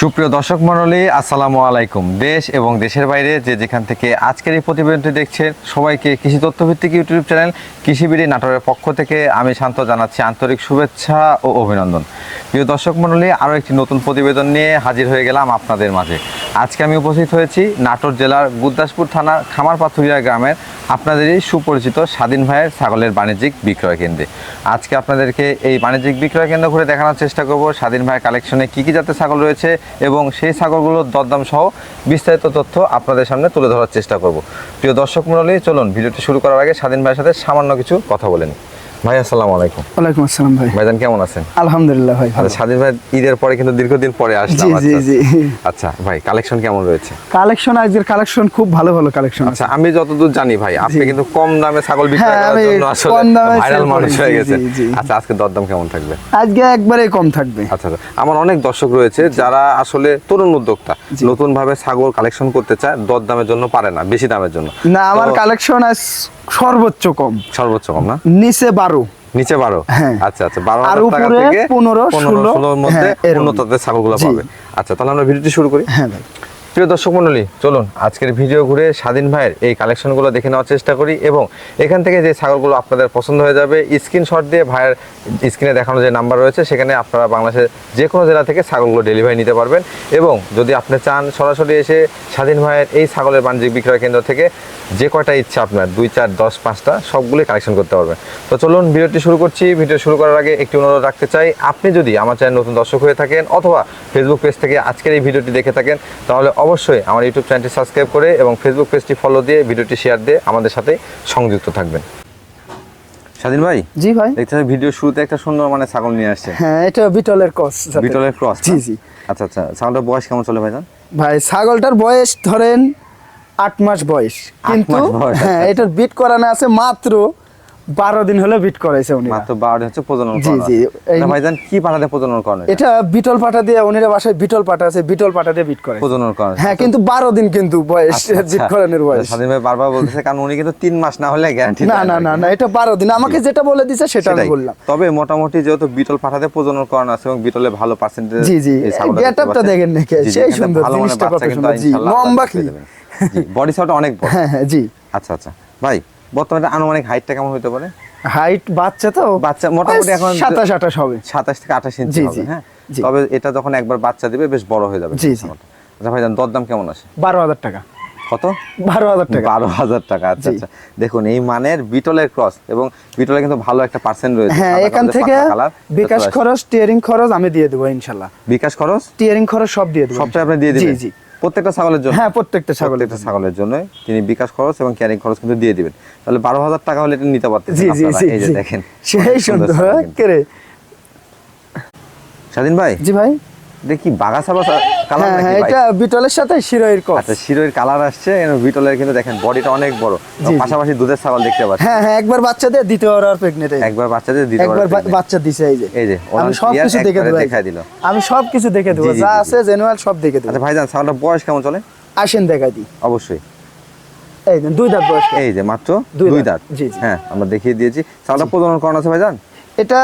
সুপ্রিয় দর্শক মণ্ডলী, আসসালামু আলাইকুম। দেশ এবং দেশের বাইরে যে যেখান থেকে আজকের এই প্রতিবেদনটি দেখছেন, সবাইকে কৃষি তথ্যভিত্তিক ইউটিউব চ্যানেল কৃষিবিড়ি নাটোরের পক্ষ থেকে আমি শান্ত জানাচ্ছি আন্তরিক শুভেচ্ছা ও অভিনন্দন। প্রিয় দর্শক মণ্ডলী, আরও একটি নতুন প্রতিবেদন নিয়ে হাজির হয়ে গেলাম আপনাদের মাঝে। আজকে আমি উপস্থিত হয়েছি নাটোর জেলার গুদ্দাসপুর থানার খামার পাথুরিয়া গ্রামের আপনাদেরই সুপরিচিত স্বাধীন ভাইয়ের ছাগলের বাণিজ্যিক বিক্রয় কেন্দ্রে। আজকে আপনাদেরকে এই বাণিজ্যিক বিক্রয় কেন্দ্র ঘুরে দেখানোর চেষ্টা করব স্বাধীন ভাইয়ের কালেকশনে কী কী জাতের ছাগল রয়েছে এবং সেই ছাগলগুলোর দরদাম সহ বিস্তারিত তথ্য আপনাদের সামনে তুলে ধরার চেষ্টা করব। প্রিয় দর্শক মণ্ডলী, চলুন ভিডিওটি শুরু করার আগে স্বাধীন ভাইয়ের সাথে সামান্য কিছু কথা বলে নিই। ভাই আসসালামু আলাইকুম। ওয়ালাইকুম আসসালাম ভাই। ভাইজান কেমন আছেন? আলহামদুলিল্লাহ ভাই ভালো। আচ্ছা স্বাধীন ভাই ঈদের পরে কিন্তু দীর্ঘদিন পরে আসলাম জি, জি, আচ্ছা, আচ্ছা ভাই কালেকশন কেমন রয়েছে? কালেকশন আজকের কালেকশন খুব ভালো ভালো কালেকশন আচ্ছা আমি যতদূর জানি ভাই আপনি কিন্তু কম দামে ছাগল বিক্রয় হ্যাঁ, করার জন্য আসলে ভাইরাল মানুষ হয়ে গেছে। আচ্ছা আজকে দরদাম কেমন থাকবে? আজকে একবারে কম থাকবে। আচ্ছা আচ্ছা। আমার অনেক দর্শক রয়েছে যারা আসলে তরুণ উদ্যোক্তা নতুন ভাবে ছাগল কালেকশন করতে চায় দরদামের জন্য পারে না বেশি দামের জন্য। না আমার কালেকশন আজ সর্বোচ্চ কম। সর্বোচ্চ কম না? নিচে বারো। নিচে বারো? হ্যাঁ। আচ্ছা আচ্ছা বারো আর উপরে পনেরো 16 ষোলোর মধ্যে হ্যাঁ। উন্নত ছাগলগুলো পাবে। আচ্ছা তাহলে আমরা ভিডিওটি শুরু করি। হ্যাঁ ভাই। প্রিয় দর্শক মণ্ডলী, চলুন আজকের ভিডিও ঘুরে স্বাধীন ভাইয়ের এই কালেকশনগুলো দেখে নেওয়ার চেষ্টা করি এবং এখান থেকে যে ছাগলগুলো আপনাদের পছন্দ হয়ে যাবে স্ক্রিনশট দিয়ে ভাইয়ের স্ক্রিনে দেখানো যে নাম্বার রয়েছে, সেখানে আপনারা বাংলাদেশের যে কোনো জেলা থেকে ছাগলগুলো ডেলিভারি নিতে পারবেন এবং যদি আপনি চান সরাসরি এসে স্বাধীন ভাইয়ের এই ছাগলের বাণিজ্যিক বিক্রয় কেন্দ্র থেকে যে কয়টা ইচ্ছা আপনার, দুই, চার, দশ, পাঁচটা সবগুলোই কালেকশন করতে পারবেন। তো চলুন ভিডিওটি শুরু করছি। ভিডিও শুরু করার আগে একটি অনুরোধ রাখতে চাই, আপনি যদি আমার চ্যানেল নতুন দর্শক হয়ে থাকেন অথবা ফেসবুক পেজ থেকে আজকের এই ভিডিওটি দেখে থাকেন, তাহলে অবশ্যই আমার ইউটিউব চ্যানেলটি সাবস্ক্রাইব করে এবং ফেসবুক পেজটি ফলো দিয়ে ভিডিওটি শেয়ার দিয়ে আমাদের সাথে সংযুক্ত থাকবেন। স্বাধীন ভাই? জি ভাই। দেখতে ভিডিও শুরুতে একটা সুন্দর মানে ছাগল নিয়ে আসছে। হ্যাঁ এটা বিটলের কস বিটলের ক্রস জি জি। আচ্ছা আচ্ছা ছাগলটার বয়স কেমন চলে ভাইজান? ভাই ছাগলটার বয়স ধরেন আট মাস বয়স। কিন্তু হ্যাঁ। এটার বিট করানো আছে মাত্র বারো দিন হলে বিট করাইছে উনি মাত্র বারোটি হচ্ছে প্রজনন জি, জি, ভাইজান কি পাঠাতে প্রজনন করেন এটা? বিটল পাটা দিয়ে উনিরা বাসায় বিটল পাটা আছে বিটল পাটা দিয়ে বিট করে প্রজনন করেন। হ্যাঁ কিন্তু বারো দিন কিন্তু বয়স আচ্ছা, বিট আচ্ছা। করানোর বয়স। স্বাধীন ভাই বারবার বলতেছে কারণ উনি কিন্তু তিন মাস না হলে গ্যারান্টি না না না না এটা বারো দিন। আমাকে যেটা বলে দিছে সেটা আমি বললাম। তবে মোটামুটি যেহেতু বিটল পাঠাতে প্রজনন করানো আছে এবং বিটলে ভালো পার্সেন্টেজ জি, জি, up দেখেন নাকি? সেই সুন্দর, জিনিসটা সুন্দর, জি, লম্বা কি? বডি সাউটা অনেক বড়। হ্যাঁ হ্যাঁ জি। আচ্ছা আচ্ছা। ভাই বর্তমানে আনুমানিক হাইটটা কেমন হতে পারে? হাইট বাচ্চা তো বাচ্চা মোটামুটি এখন সাতাশ আঠাশ হবে। সাতাশ থেকে আঠাশ ইঞ্চি জি, হবে হ্যাঁ? তবে এটা যখন একবার বাচ্চা দিবে বেশ বড় হয়ে যাবে জি, জি। আচ্ছা ভাইজান দরদাম কেমন আসে বারো হাজার টাকা। কত? বারো হাজার টাকা। বারো হাজার টাকা আচ্ছা আচ্ছা। দেখুন এই মানের বিটলের ক্রস এবং বিটলের কিন্তু ভালো একটা পার্সেন্ট রয়েছে। হ্যাঁ এখান থেকে বিকাশ খরচ টিয়ারিং খরচ আমি দিয়ে দেবো ইনশাল্লাহ। বিকাশ খরচ? টিয়ারিং খরচ সব দিয়ে দেবো সবটাই আপনি দিয়ে জি দিবেন? জি। প্রত্যেকটা ছাগলের জন্য। হ্যাঁ প্রত্যেকটা ছাগলের একটা ছাগলের জন্য তিনি বিকাশ খরচ এবং ক্যারিং খরচ কিন্তু দিয়ে দিবেন। তাহলে বারো হাজার টাকা হলে এটা নিতে পারতেন জি জি জি এই যে দেখেন। সেই সুন্দর ছাগল। স্বাধীন ভাই? জি ভাই? দেখি বাগাসা বাসা কালার হ্যাঁ হ্যাঁ এটা বিটলের সাথে শিরোয়ের কস আচ্ছা শিরোয়ের কালার আসছে এবং বিটলের কিন্তু দেখেন বডিটা অনেক বড়। পাশাপাশি দুধের ছাগল দেখতে পাচ্ছি। হ্যাঁ হ্যাঁ একবার বাচ্চা দিয়ে দ্বিতীয়বার আর প্রেগনেন্ট একবার বাচ্চাদের দিতে একবার বাচ্চা দিছে এই যে। এই যে, আমি সব কিছু দেখে দেবো দেখায় দিল। আমি সব কিছু দেখে দেবো যা। আছে জেনুয়াল সব দেখে দেবো। আচ্ছা ভাইজান ছাগলটার বয়স কেমন চলে? আসেন দেখাই দিই। অবশ্যই। এই দেন, দুই দাঁত বয়স এই যে মাত্র দুই দাঁত। জি। হ্যাঁ আমরা দেখিয়ে দিয়েছি। ছাগলটা প্রজনন করানো আছে ভাইজান? এটা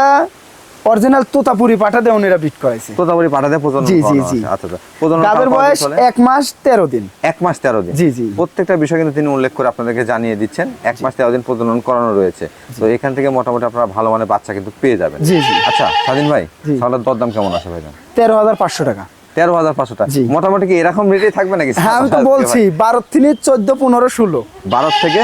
অরিজিনাল তোতাপুরি পাঠা দিয়ে উনিরা বিট করাইছে। তোতাপুরি পাঠাতে প্রজনন জি, জি, জি। আচ্ছা আচ্ছা। প্রজনন গাবের বয়স মাস তেরো দিন। এক মাস তেরো দিন। জি, জি। প্রত্যেকটা বিষয় কিন্তু তিনি উল্লেখ করে আপনাদেরকে জানিয়ে দিচ্ছেন। মাস তেরো দিন প্রজনন করানো রয়েছে। তো এখান থেকে মোটামুটি আপনারা ভালো মানের বাচ্চা কিন্তু পেয়ে যাবেন। জি, জি। আচ্ছা স্বাধীন ভাই। ছাগলের দরদাম কেমন আছে ভাইজান? তেরো হাজার পাঁচশো টাকা। তেরো হাজার পাঁচশো টাকা। মোটামুটি কি এরকম রেটে থাকবে নাকি? হ্যাঁ আমি তো বলছি বারো তিনি চোদ্দ পনেরো ষোলো। বারো থেকে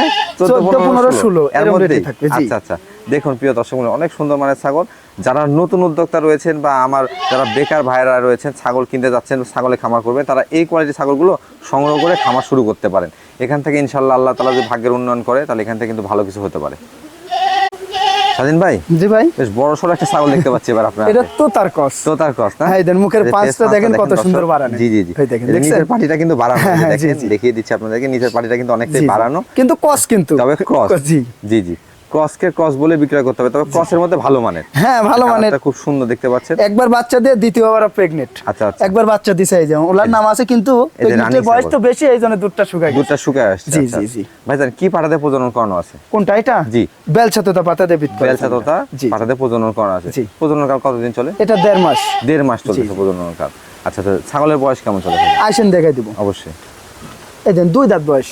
চোদ্দ পনেরো ষোলো। এর জি। আচ্ছা আচ্ছা। দেখুন প্রিয় দর্শক অনেক সুন্দর মানের ছাগল। যারা নতুন উদ্যোক্তা রয়েছেন বা আমার যারা বেকার ভাইরা রয়েছেন ছাগল কিনতে যাচ্ছেন ছাগলে খামার করবে তারা এই কোয়ালিটির ছাগলগুলো সংগ্রহ করে খামার শুরু করতে পারেন। এখান থেকে ইনশাল্লাহ আল্লাহ তালা যদি ভাগ্যের উন্নয়ন করে তাহলে এখান থেকে কিন্তু ভালো কিছু হতে পারে। স্বাধীন ভাই? জি ভাই। বেশ বড় সড়ো একটা ছাগল দেখতে পাচ্ছি এবার আপনার এটা হাতে। তো তার কস তো তার ক্রস না? হ্যাঁ, দেন মুখের পাঁচটা দেখেন কত সুন্দর বাড়ানো। জি জি জি। এই দেখেন, এই যে দেখছেন? নিচের পাটিটা কিন্তু বাড়ানো এই যে জি, দেখেন দেখিয়ে দিচ্ছি আপনাদেরকে নিচের পাটিটা কিন্তু অনেকটাই। বাড়ানো। কিন্তু কস কিন্তু। তবে ক্রস জি। জি জি। ক্রসকে ক্রস বলে বিক্রয় করতে হবে তবে ক্রসের মধ্যে ভালো মানের। হ্যাঁ ভালো মানে খুব সুন্দর দেখতে পাচ্ছেন। একবার বাচ্চা দিয়ে দ্বিতীয়বার প্রেগনেন্ট আচ্ছা, আচ্ছা। একবার বাচ্চা দিছে এই যে ওলার নাম আছে কিন্তু প্রেগনেন্টের বয়স তো বেশি এই জন্য দুধটা শুকায় দুধটা শুকায় আসছে জি, আচ্ছা, জি। জি। ভাইজান কি পাটাতে প্রজনন করানো আছে? কোনটা এটা? জি। বেলছা তোতা পাতা দেবিত বেলচা তোতা জি পাটাতে প্রজনন করানো আছে। জি। প্রজনন কাল কতদিন চলে? এটা দেড় মাস। দেড় মাস চলতেছে প্রজনন কাল আচ্ছা ছাগলের বয়স কেমন চলে? আইসেন দেখাই দিব। অবশ্যই। এই দেন দুই দাঁত বয়স।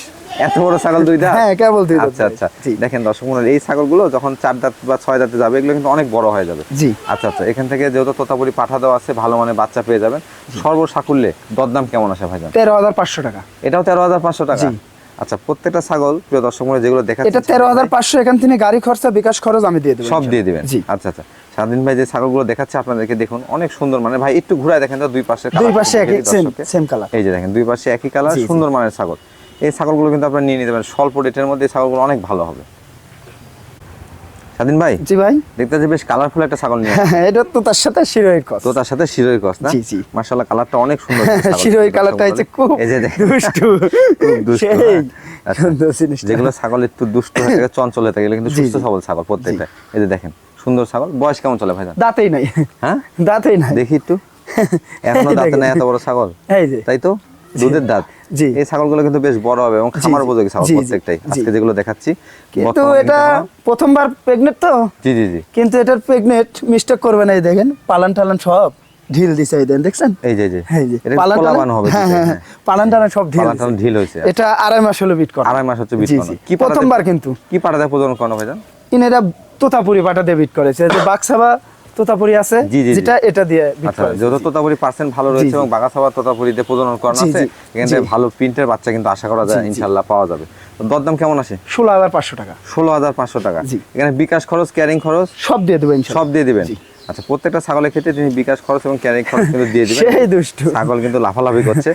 এত বড় ছাগল দুই দাঁত হ্যাঁ, কেবল দুই আচ্ছা আচ্ছা। দেখেন দর্শক মন্ডলী, এই ছাগলগুলো যখন চার দাঁত বা ছয় দাঁতে যাবে এগুলো কিন্তু অনেক বড় হয়ে যাবে। জি। আচ্ছা আচ্ছা এখান থেকে যেহেতু তোতাপুরি পাঠা দেওয়া আছে ভালো মানে বাচ্চা পেয়ে যাবেন। সর্বসাকুল্যে দরদাম কেমন আসে ভাইজান? তেরো হাজার পাঁচশো টাকা। এটাও তেরো হাজার পাঁচশো টাকা? জি। আচ্ছা প্রত্যেকটা ছাগল প্রিয় দর্শক মন্ডলী যেগুলো দেখা এটা তেরো হাজার পাঁচশো এখান থেকে গাড়ি খরচা বিকাশ খরচ আমি দিয়ে দেবো সব দিয়ে দিবেন? জি। আচ্ছা আচ্ছা। স্বাধীন ভাই যে ছাগলগুলো দেখাচ্ছে আপনাদেরকে দেখুন অনেক সুন্দর মানে ভাই একটু ঘুরায় দেখেন তো দুই পাশে দুই পাশে একই সেম কালার এই যে দেখেন দুই পাশে একই কালার। সুন্দর মানের ছাগল। এই ছাগলগুলো কিন্তু আপনারা নিয়ে নিতে পারেন। স্বল্প রেটের মধ্যে এই ছাগলগুলো অনেক ভালো হবে। স্বাধীন ভাই? জি ভাই। দেখতে যে বেশ কালারফুল একটা ছাগল নিয়ে এটা তো তার সাথে শিরোয়ের কস। তো তার সাথে শিরোই কস না? জি, জি। মাশাআল্লাহ কালারটা অনেক সুন্দর শিরোই কালারটা হচ্ছে খুব এই যে দেখেন। দুষ্টু। খুব দুষ্টু, হ্যাঁ। যেগুলো ছাগল একটু দুষ্ট হয়ে থাকে চঞ্চল হয়ে থাকে কিন্তু সুস্থ সবল ছাগল প্রত্যেকটা। এই যে দেখেন সুন্দর ছাগল। বয়স কেমন চলে ভাইজান? দাঁতেই নাই। হ্যাঁ? দাঁতেই নাই। দেখি একটু। এখনও দাঁতে নাই এত বড় ছাগল? এই যে। তাই তো? দুধের দাঁত। জি। এই ছাগলগুলো কিন্তু বেশ বড় হবে এবং খামার উপযোগী ছাগল প্রত্যেকটাই। আজকে যেগুলো দেখাচ্ছি কিন্তু এটা প্রথমবার প্রেগনেন্ট তো? জি জি জি। কিন্তু এটার প্রেগনেন্ট মিস্টেক করবে না এই দেখেন পালান টালান সব ঢিল দিছে এই দেন দেখছেন? এই যে এই যে। পালান টালান হবে হ্যাঁ হ্যাঁ হ্যাঁ। পালান টালান সব ঢিল পালান টালান ঢিল হয়েছে। এটা আড়াই মাস হলো বিট করা। আড়াই মাস হচ্ছে বিট। জি। কি প্রথমবার কিন্তু। কি পাটাতে প্রজনন করানো ভাইজান ইন এটা তোতাপুরি দিয়ে বিট করেছে। যে বাক্সাবা তোতাপুরি আছে জি, জি, জি। যেটা এটা দিয়ে আচ্ছা করেছে। তোতাপুরি পার্সেন্ট ভালো রয়েছে। এবং বাগাসাবা তোতাপুরিতে প্রজনন করানো আছে এখান থেকে ভালো প্রিন্টের বাচ্চা কিন্তু আশা করা যায়। ইনশাল্লাহ পাওয়া যাবে। দরদাম কেমন আসে ষোলো হাজার পাঁচশো টাকা। ষোলো হাজার পাঁচশো টাকা। এখানে বিকাশ খরচ ক্যারিং খরচ? সব দিয়ে দেবো ইনশাল্লাহ। সব দিয়ে দিবেন। আচ্ছা প্রত্যেকটা ছাগলের ক্ষেত্রে তিনি বিকাশ খরচ এবং ক্যারিং খরচ কিন্তু দিয়ে দিবেন। সেই দুষ্টু। ছাগল কিন্তু লাফালাফি করছে।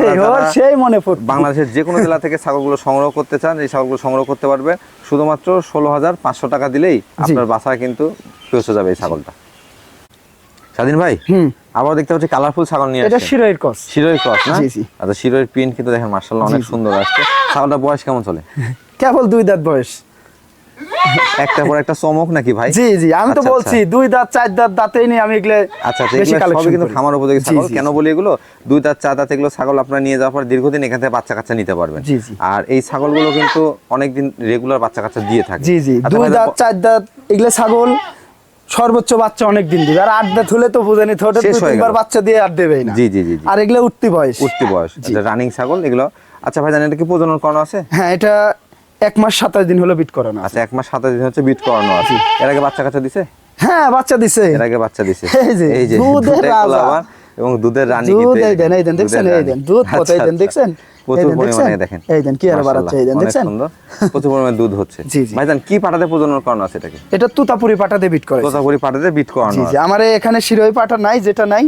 সেই মনে পড়তো বাংলাদেশের যে কোনো জেলা থেকে ছাগলগুলো সংগ্রহ করতে চান এই ছাগলগুলো সংগ্রহ করতে পারবেন শুধুমাত্র ষোলো হাজার পাঁচশো টাকা দিলেই আপনার বাসায় কিন্তু পৌঁছে যাবে এই ছাগলটা। স্বাধীন ভাই? হুম। আবার দেখতে পাচ্ছি কালারফুল ছাগল নিয়ে এটা শিরোয়ের কস শিরোই ক্রস না। আচ্ছা শিরোয়ের প্রিন্ট কিন্তু দেখেন মার্শাল্লাহ অনেক সুন্দর আসছে। ছাগলটা বয়স কেমন চলে? কেবল দুই দাঁত বয়স। একটা পর একটা চমক নাকি ভাই? জি জি আমি তো আচ্ছা, বলছি দুই দাঁত চার দাঁত দাঁতেই নেই আমি এগুলো আচ্ছা আচ্ছা সবই কিন্তু খামার উপযোগী ছাগল। কেন বলি এগুলো? দুই দাঁত চার দাঁত এগুলো ছাগল আপনারা নিয়ে যাওয়ার পর দীর্ঘদিন এখান থেকে বাচ্চা কাচ্চা নিতে পারবেন। আর এই ছাগলগুলো কিন্তু অনেকদিন রেগুলার বাচ্চা কাচ্চা দিয়ে থাকে। জি জি। আচ্ছা দুই দাঁত চার দাঁত এগুলো ছাগল সর্বোচ্চ বাচ্চা অনেক দিন দিবে। আর আট দাঁত তো বুঝেনি দুই তিনবার বাচ্চা দিয়ে আর দেবেই না। জি জি জি। আর এগুলো উঠতি বয়স। উঠতি বয়স। রানিং ছাগল এগুলো। আচ্ছা ভাই জানেন এটা কি প্রজনন করানো আছে? হ্যাঁ এটা এক মাস সাতাশ দিন হলো বিট করানো আছে। আচ্ছা এক মাস সাতাশ দিন হচ্ছে বিট করানো আছে। এর আগে বাচ্চা কাচ্চা দিছে? হ্যাঁ বাচ্চা দিছে। এর আগে বাচ্চা দিছে। এই যে, এই যে দুধের রাজা। এবং দুধের রানী দুধ এই দেন এই দেন দেখছেন এই দেন দুধ কত আচ্ছা, এই দেন আচ্ছা। দেখছেন? প্রচুর পরিমাণে দেখেন। এই দেন কি আর বাড়াচ্ছে? এই দেন দেখছেন? প্রচুর পরিমাণে দুধ হচ্ছে। জি, জি। ভাইজান কি পাটাতে প্রজনন করানো আছে এটাকে? এটা তুতাপুরি পাটাতে বিট করে তোতাপুরি পাটাতে বিট করানো জি জি। আমার এখানে শিরোই পাটা নাই যেটা নাই।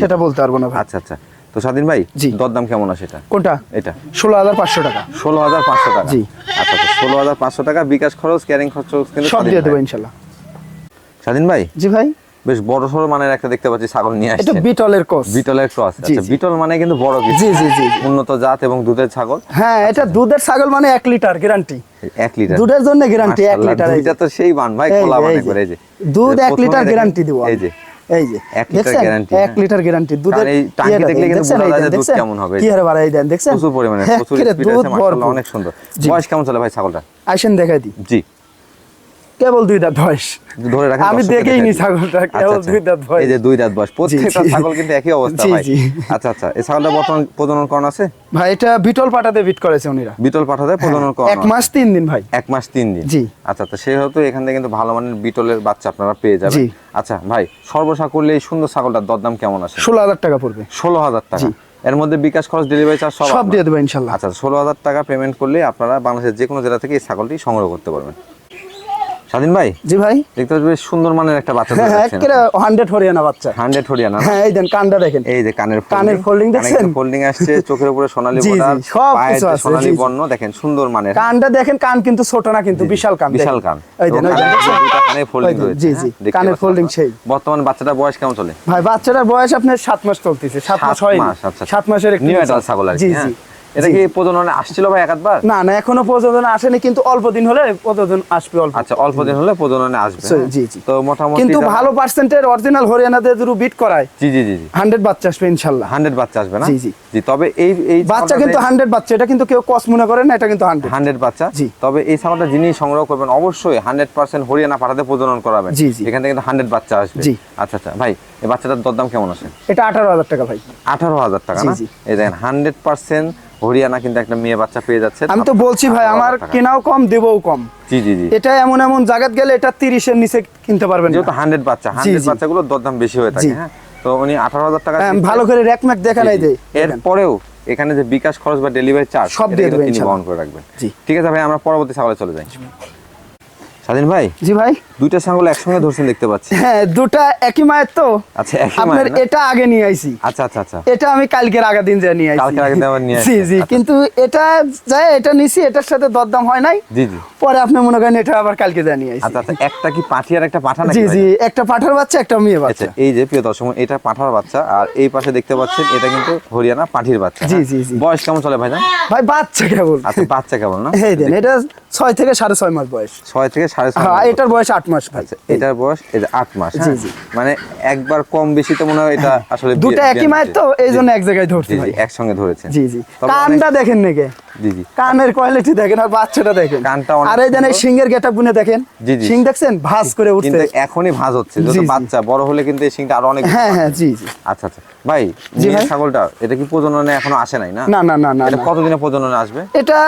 সেটা বলতে পারব না আচ্ছা আচ্ছা। তো স্বাধীন ভাই। দরদাম কেমন আছে এটা? কোনটা? এটা। ষোলো হাজার পাঁচশো টাকা। ষোলো হাজার পাঁচশো টাকা। জি। আচ্ছা আচ্ছা। ষোলো হাজার পাঁচশো টাকা বিকাশ খরচ ক্যারিং খরচ কিন্তু সব দিয়ে দেবো ইনশাল্লাহ। স্বাধীন ভাই? জি ভাই। বেশ বড় সড় মানের একটা দেখতে পাচ্ছি ছাগল নিয়ে এটা আসছে। বিটলের কোস বিটলের ক্রস আচ্ছা বিটল মানে কিন্তু বড় কিছু। জি, জি, জি। উন্নত জাত এবং দুধের ছাগল। হ্যাঁ এটা দুধের ছাগল মানে এক লিটার গ্যারান্টি এক লিটার। দুধের জন্য গ্যারান্টি এক মাশাআল্লাহ, লিটার এই যে। দুইটা তো সেই বান ভাই খোলা যে, বান এই যে। দুধ এক প্রথমে লিটার গ্যারান্টি দিব এই যে। এই যে এক লিটার দেখছেন? guarantee, এক হ্যাঁ। লিটার গ্যারান্টি দুধের এই টাঙ্কি দেখলে কিন্তু বোঝা যায় দুধ কেমন হবে। কি হারে বাড়াই দেন দেখছেন? প্রচুর পরিমাণে হ্যাঁ, প্রচুর কিরে, স্পিড আছে মাশাআল্লাহ অনেক সুন্দর। বয়স কেমন চলে ভাই ছাগলটা আইসেন দেখাই দিই। জি। কেবল দুই দাঁত বয়স ধরে রাখেন আমি দেখেই নি ছাগলটা আচ্ছা, কেবল আচ্ছা। দুই দাঁত বয়স এই যে দুই দাঁত বয়স প্রত্যেকটা ছাগল কিন্তু একই অবস্থা ভাই। আচ্ছা আচ্ছা। এই ছাগলটা বর্তমান প্রজনন করানো আছে? ভাই এটা বিটল পাটাতে বিট করেছে উনিরা। বিটল পাঠাতে প্রজনন হ্যাঁ, করানো এক মাস তিন দিন ভাই। এক মাস তিন দিন। জি। আচ্ছা আচ্ছা। সেহেতু এখান থেকে কিন্তু ভালো মানের বিটলের বাচ্চা আপনারা পেয়ে যাবেন। আচ্ছা ভাই সর্বসা করলে এই সুন্দর ছাগলটার দরদাম কেমন আছে? ষোলো হাজার টাকা পড়বে। ষোলো হাজার টাকা। এর মধ্যে বিকাশ খরচ ডেলিভারি চার্জ সব দিয়ে দেবো ইনশাল্লাহ। আচ্ছা ষোলো হাজার টাকা পেমেন্ট করলে আপনারা বাংলাদেশের যে কোনো জেলা থেকে এই ছাগলটি সংগ্রহ করতে পারবেন। স্বাধীন ভাই? জি ভাই। দেখতে পাচ্ছি বেশ সুন্দর মানের একটা বাচ্চা হ্যাঁ একেবারে হান্ড্রেড হরিয়ানা বাচ্চা। হান্ড্রেড হরিয়ানা। হ্যাঁ এই দেন কানটা দেখেন। এই যে কানের কানের দেখছেন? ফোল্ডিং আসছে চোখের উপরে সোনালী জি, সব কিছু আছে, সোনালী। বর্ণ দেখেন সুন্দর মানের। কানটা দেখেন কান কিন্তু ছোট না কিন্তু বিশাল কান। বিশাল কান। এই দেন কানে ফোল্ডিং রয়েছে জি হ্যাঁ? জি ফোল্ডিং সেই। বর্তমান বাচ্চাটার বয়স কেমন চলে? ভাই বাচ্চাটার বয়স আপনার সাত মাস চলতেছে সাত মাস হয়নি। মাস, আচ্ছা, আচ্ছা। সাত মাসের একটু নিউ। ছাগল আর জি হ্যাঁ? জি এটা কি প্রজননে আসছিল ভাই একাধবার? না না এখনও প্রযোজন আসেনি কিন্তু অল্প দিন হলে প্রযোজন আসবে অল্প। আচ্ছা অল্প দিন হলে প্রজননে আসবে জি, হ্যাঁ? জি, জি। তো মোটামুটি কিন্তু ভালো পার্সেন্টের অরিজিনাল হরিয়ানাতে যদি বিট করায় জি জি জি জি। হান্ড্রেড বাচ্চা আসবে ইনশাল্লাহ। হান্ড্রেড বাচ্চা আসবে না? জি, জি। জি তবে এই এই বাচ্চা কিন্তু হান্ড্রেড বাচ্চা এটা কিন্তু কেউ কস মনে করে না এটা কিন্তু হান্ড্রেড হান্ড্রেড বাচ্চা? জি। তবে এই ছাগলটা যিনি সংগ্রহ করবেন অবশ্যই হান্ড্রেড পার্সেন্ট হরিয়ানা পাঠাতে প্রজনন করাবেন। জি, জি। এখান থেকে কিন্তু হান্ড্রেড বাচ্চা আসবে। জি। আচ্ছা আচ্ছা ভাই এই বাচ্চাটার দরদাম কেমন আছে? এটা আঠারো হাজার টাকা ভাই। আঠারো হাজার টাকা না? এই দেখেন হান্ড্রেড পার্সেন্ট হরিয়ানা কিন্তু একটা মেয়ে বাচ্চা পেয়ে যাচ্ছে। আমি তো বলছি ভাই আমার কেনাও কম দেবও কম। জি জি জি। এটা এমন এমন জায়গাত গেলে এটা তিরিশের নিচে কিনতে পারবেন যেহেতু হান্ড্রেড বাচ্চা হান্ড্রেড বাচ্চাগুলো বাচ্চাগুলোর দরদাম বেশি হয়ে থাকে হ্যাঁ? তো উনি আঠারো হাজার টাকা হ্যাঁ, ভালো করে র্যাক ম্যাক দেখা নাই দেয় এরপরেও এখানে যে বিকাশ খরচ বা ডেলিভারি চার্জ সব দিয়ে বহন করে রাখবেন। ঠিক আছে ভাই আমরা পরবর্তী ছাগলে চলে যাই। স্বাধীন ভাই? জি ভাই। দুইটা ছাগল একসঙ্গে ধরছেন দেখতে পাচ্ছি। হ্যাঁ দুটা একই মায়ের তো। আচ্ছা একই আপনার এটা আগে নিয়ে আইছি। আচ্ছা আচ্ছা আচ্ছা। এটা আমি কালকের আগের দিন যা নিয়ে আইছি। কালকের আগের দিন নিয়ে জি জি আচ্ছা। কিন্তু এটা যায় এটা নিছি এটার সাথে দরদাম হয় নাই। জি জি। পরে আপনি মনে করেন এটা আবার কালকে যা নিয়ে আচ্ছা আচ্ছা একটা কি পাঠি আর একটা পাঠা নাকি জি জি একটা পাঠার বাচ্চা একটা মেয়ে বাচ্চা। এই যে প্রিয় দর্শক এটা পাঠার বাচ্চা আর এই পাশে দেখতে পাচ্ছেন এটা কিন্তু হরিয়ানা পাঠির বাচ্চা জি, হ্যাঁ? জি, জি। বয়স কেমন চলে ভাইজান? ভাই বাচ্চা কেবল। আচ্ছা বাচ্চা কেমন না? এই দেন এটা ছয় থেকে সাড়ে ছয় মাস বয়স। ছয় থেকে সাড়ে ছয় হ্যাঁ এটার বয়স আট মাস ভাই। আচ্ছা এটার বয়স এই যে আট মাস জি, হ্যাঁ? জি। মানে একবার কম বেশি তো মনে হয় এটা আসলে দুটা একই মায়ের তো নিচ্ছে। এই জন্য এক জায়গায় ধরছি ভাই। একসঙ্গে ধরেছেন। জি জি। কানটা দেখেন নাকি? জি জি। কানের কোয়ালিটি দেখেন আর বাচ্চাটা দেখেন। কানটা আর এই সুন্দর। সিংহের গেটা গুনে দেখেন জি, জি। সিং দেখছেন? ভাস করে উঠছে। কিন্তু এখনই ভাঁজ হচ্ছে যত বাচ্চা বড় হলে কিন্তু এই শিংটা আরও অনেক হ্যাঁ হ্যাঁ জি জি। আচ্ছা আচ্ছা। ভাই জি। ছাগলটা এটা কি প্রজননে এখনও আসে নাই না? না না না না কতদিনে প্রজননে আসবে? এটা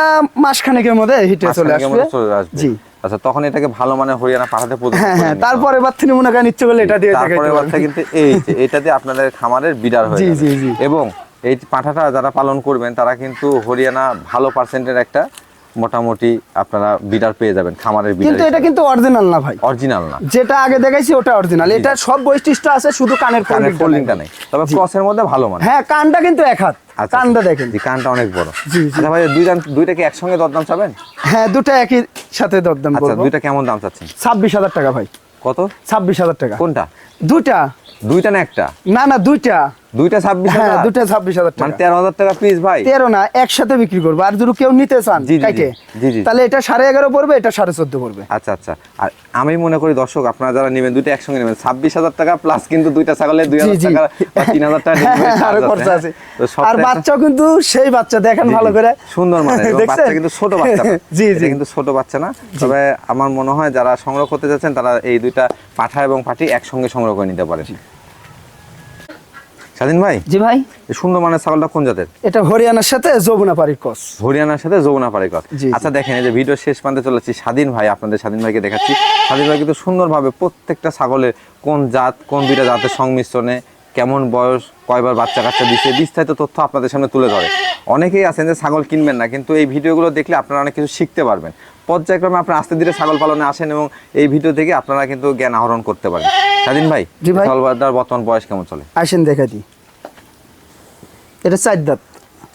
মাসখানেকের মধ্যে হিটে চলে আসবে। চলে আসবে। জি। আচ্ছা তখন এটাকে ভালো মানে হরিয়ানা পাঠাতে হ্যাঁ হ্যাঁ তারপরে বার থেকে মনে করেন ইচ্ছে করলে এটা দিয়ে তারপরে কিন্তু এই যে এটাতে আপনাদের খামারের বিডার হয়ে যাবে। জি, জি। এবং এই পাঠাটা যারা পালন করবেন তারা কিন্তু হরিয়ানা ভালো পার্সেন্টের একটা মোটামুটি আপনারা বিডার পেয়ে যাবেন খামারের বিডার কিন্তু এটা কিন্তু অরিজিনাল না ভাই। অরিজিনাল না। যেটা আগে দেখাইছি ওটা অরিজিনাল এটা সব বৈশিষ্ট্য আছে শুধু কানের ফোল্ডিংটা নেই। তবে ক্রসের মধ্যে ভালো মানে। হ্যাঁ কানটা কিন্তু এক হাত। আচ্ছা, কানটা আচ্ছা। দেখেন। জি, কানটা অনেক বড়। জি। আচ্ছা ভাই দুই দুইটা দুইটা কি একসঙ্গে দরদাম চাবেন? হ্যাঁ দুটা একই সাথে দরদাম আচ্ছা দুইটা কেমন দাম চাচ্ছেন? ছাব্বিশ হাজার টাকা ভাই। কত? ছাব্বিশ হাজার টাকা। কোনটা? দুটা দুইটা না একটা? না না দুইটা। দুইটা ছাব্বিশ হ্যাঁ দুটা ছাব্বিশ হাজার মানে টাকা। তেরো হাজার টাকা পিস ভাই। তেরো না একসাথে বিক্রি করব। আর যদি কেউ নিতে চান। কাইটে। তাহলে এটা সাড়ে এগারো পড়বে এটা সাড়ে চোদ্দ পড়বে। আচ্ছা আচ্ছা। আর আমি মনে করি দর্শক আপনারা যারা নেবেন দুইটা একসঙ্গে নেবেন। ছাব্বিশ হাজার টাকা প্লাস কিন্তু দুইটা ছাগলে দুই হাজার টাকা তিন হাজার টাকা হ্যাঁ, আরও খরচা আছে, আর বাচ্চাও কিন্তু সেই বাচ্চা দেখেন ভালো করে। সুন্দর মানে? বাচ্চা কিন্তু ছোট বাচ্চা। জি জি। কিন্তু ছোট বাচ্চা না। তবে আমার মনে হয় যারা সংগ্রহ করতে যাচ্ছেন তারা এই দুইটা পাঠা এবং পাটি একসঙ্গে সংগ্রহ করে নিতে পারেন। স্বাধীন ভাই? জি ভাই। সুন্দর মানের ছাগলটা কোন জাতের? এটা হরিয়ানার সাথে যমুনা পাড়ির কস। হরিয়ানার সাথে যমুনা জি, জি। আচ্ছা দেখেন এই যে ভিডিও শেষ প্রান্তে চলে যাচ্ছি স্বাধীন ভাই আপনাদের স্বাধীন ভাইকে দেখাচ্ছি। স্বাধীন ভাই কিন্তু সুন্দরভাবে প্রত্যেকটা ছাগলের কোন জাত কোন দুইটা জাতের সংমিশ্রণে কেমন বয়স কয়বার বাচ্চা কাচ্চা দিচ্ছে বিস্তারিত তথ্য আপনাদের সামনে তুলে ধরে। অনেকেই আছেন যে ছাগল কিনবেন না কিন্তু এই ভিডিওগুলো দেখলে আপনারা অনেক কিছু শিখতে পারবেন। পর্যায়ক্রমে আপনারা আস্তে ধীরে ছাগল পালনে আসেন এবং এই ভিডিও থেকে আপনারা কিন্তু জ্ঞান আহরণ করতে পারেন। স্বাধীন ভাই ভাই। বর্তমান বয়স কেমন চলে? আসেন দেখা দিই। এটা চার দাঁত।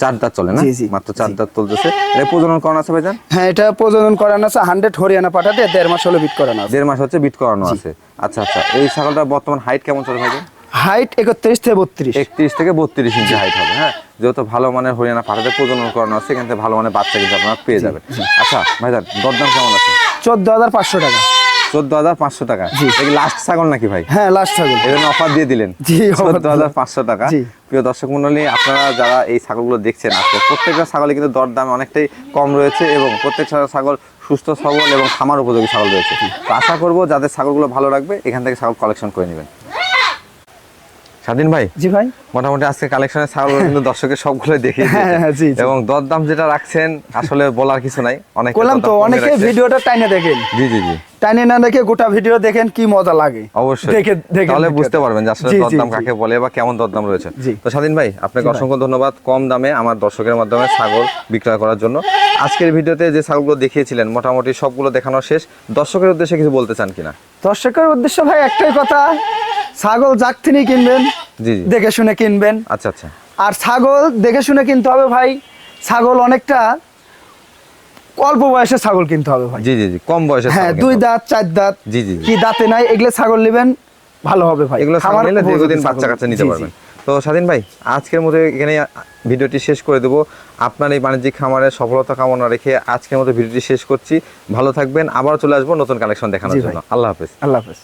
চার দাঁত চলে না? মাত্র চার। দাঁত চলতেছে। এটা প্রজনন করানো আছে ভাইজান? হ্যাঁ এটা প্রজনন করানো আছে। হান্ড্রেড হরিয়ানা পাঠাতে দেড় মাস হলো বিট করানো দেড় মাস হচ্ছে বিট করানো আছে। আচ্ছা আচ্ছা। এই ছাগলটার বর্তমান হাইট কেমন চলে ভাই হাইট একত্রিশ থেকে বত্রিশ। একত্রিশ থেকে বত্রিশ ইঞ্চি হাইট হবে হ্যাঁ? যেহেতু ভালো মানের হরিয়ানা পাঠাতে প্রজনন করানো আছে এখান থেকে ভালো মানের বাচ্চা কিন্তু আপনারা পেয়ে যাবেন। আচ্ছা ভাইজান দরদাম কেমন আছে? চোদ্দ হাজার পাঁচশো টাকা। চোদ্দ হাজার পাঁচশো টাকা? জি। লাস্ট ছাগল নাকি ভাই? হ্যাঁ লাস্ট ছাগল। জন্য অফার দিয়ে দিলেন। জি, চোদ্দ হাজার পাঁচশো টাকা। প্রিয় দর্শক মন্ডলী আপনারা যারা এই ছাগলগুলো দেখছেন আজকে প্রত্যেকটা ছাগলে কিন্তু দরদাম অনেকটাই কম রয়েছে এবং প্রত্যেকটা ছাগল সুস্থ সবল এবং খামার উপযোগী ছাগল রয়েছে। আশা করব যাদের ছাগলগুলো ভালো লাগবে এখান থেকে ছাগল কালেকশন করে নেবেন। স্বাধীন ভাই? জি ভাই। মোটামুটি আজকে কালেকশনের ছাগল কিন্তু দর্শকের সবগুলো দেখে হ্যাঁ, হ্যাঁ। এবং দরদাম যেটা রাখছেন আসলে বলার কিছু নাই। অনেক বললাম তো অনেকে ভিডিওটা টাইনে দেখেন। জি জি জি। টাইনে না দেখে গোটা ভিডিও দেখেন কি মজা লাগে। অবশ্যই। দেখে দেখে তাহলে বুঝতে পারবেন যে আসলে দরদাম কাকে বলে বা কেমন দরদাম রয়েছে। তো স্বাধীন ভাই আপনাকে অসংখ্য ধন্যবাদ কম দামে আমার দর্শকের মাধ্যমে ছাগল বিক্রয় করার জন্য। আজকের ভিডিওতে যে ছাগলগুলো দেখিয়েছিলেন মোটামুটি সবগুলো দেখানো শেষ। দর্শকের উদ্দেশ্যে কিছু বলতে চান কিনা? দর্শকের উদ্দেশ্যে ভাই একটাই কথা ছাগল যাক তিনি কিনবেন জি জি। দেখে শুনে কিনবেন। আচ্ছা আচ্ছা। আর ছাগল দেখে শুনে কিনতে হবে ভাই ছাগল অনেকটা অল্প বয়সে ছাগল কিনতে হবে ভাই। জি জি জি কম বয়সে হ্যাঁ দুই দাঁত চার দাঁত জি, জি। কি দাঁতে নাই এগুলো ছাগল নেবেন ভালো হবে ভাই। এগুলো খামার সামনে নিলে দীর্ঘদিন বাচ্চা কাচ্চা নিতে। পারবেন। তো স্বাধীন ভাই আজকের মতো এখানে ভিডিওটি শেষ করে দেবো। আপনার এই বাণিজ্যিক খামারের সফলতা কামনা রেখে আজকের মতো ভিডিওটি শেষ করছি। ভালো থাকবেন আবার চলে আসব নতুন কালেকশন দেখানোর জন্য। আল্লাহ হাফেজ। আল্লাহ হাফেজ।